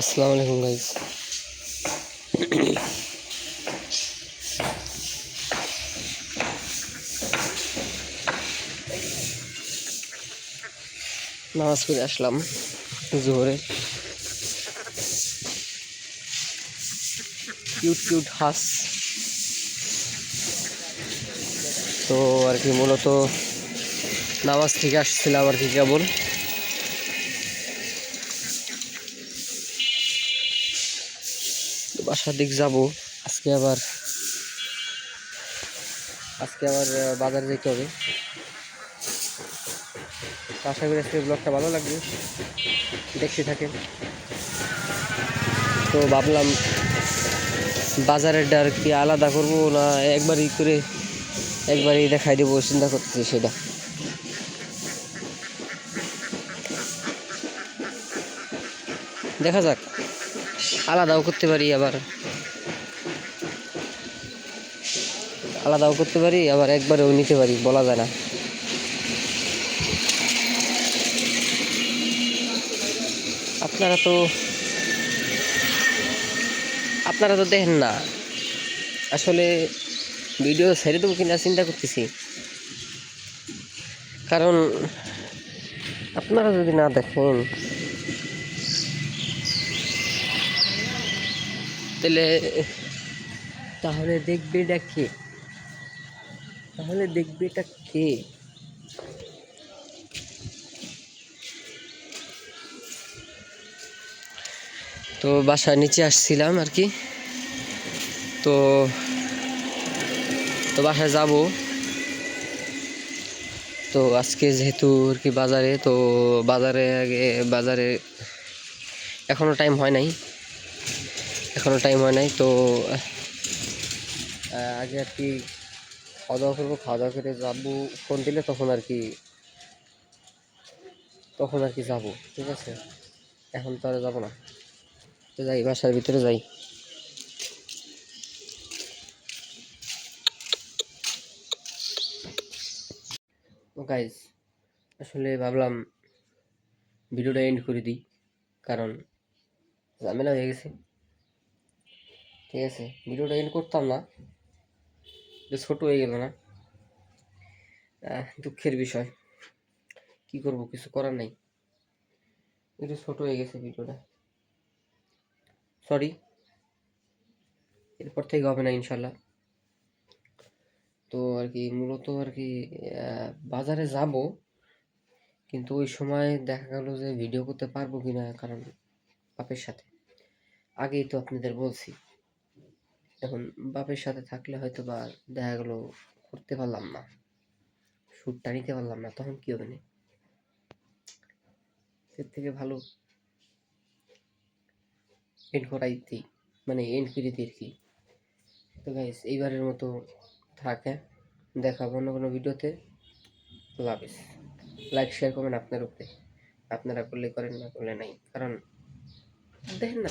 আসসালামু আলাইকুম গাইজ নামাজ পড়ে আসলাম জোহরে। কিউট কিউট হাঁস। তো আর কি, মূলত নামাজ থেকে আসছিলাম আর কি কেবল। বাসার দিক যাব। আজকে আবার আজকে আবার বাজারে যেতে হবে। আশা করি আজকে ব্লগটা ভালো লাগবে। দেখতে থাকেন। তো ভাবলাম বাজারের ডার কি আলাদা করব না একবারই করে একবারই দেখাই দেবো, চিন্তা করতেছি সেটা। দেখা যাক। আলাদাও করতে পারি আবার। আলাদাও করতে পারি, আবার একবারেও নিতে পারি, বলা যায় না। আপনারা তো আপনারা তো দেখেন না। আসলে ভিডিও ছেড়ে দেবো কিনা চিন্তা করতেছি। কারণ আপনারা যদি না দেখেন তাহলে তাহলে দেখবে এটা কে? তাহলে দেখবে এটা কে? তো বাসার নিচে আসছিলাম আর কি। তো তো বাসায় যাব। তো আজকে যেহেতু আর কি বাজারে, তো বাজারে আগে, বাজারে এখনও টাইম হয় নাই। এখনও টাইম হয় নাই, তো আগে আর কি খাওয়া দাওয়া করব খাওয়া দাওয়া করে যাব ফোন দিলে তখন আর কি, তখন আর কি যাব, ঠিক আছে? এখন তো আর যাব না, তো যাই, বাসার ভিতরে যাই। গাইজ আসলে ভাবলাম ভিডিওটা এন্ড করে দিই, কারণ ঝামেলা হয়ে গেছে। ঠিক আছে, ভিডিওটা এন্ড করতাম না। ছোট হয়ে গেল না। দুঃখের বিষয়। কি করব, কিছু করার নেই। একটু ছোট হয়ে গেছে ভিডিওটা। সরি এরপর থেকে হবে না ইনশাল্লাহ তো আর কি, মূলত আর কি বাজারে যাব। কিন্তু ওই সময় দেখা গেল যে ভিডিও করতে পারব কিনা, কারণ বাপের সাথে। আগেই তো আপনাদের বলছি। এখন বাপের সাথে থাকলে হয়তো বা দেখা গেলো, করতে পারলাম না। শ্যুটটা নিতে পারলাম না, তখন কি হবে এর থেকে ভালো এন্ড করাই দিই মানে এন্ড করে দিই আর কি। তো গাইস এইবারের মতো থাকে। দেখাবো অন্য কোনো ভিডিওতে। লাভিস লাইক শেয়ার করবেন আপনার উপরে। আপনারা করলে করেন, না করলে নাই। কারণ দেখেন না।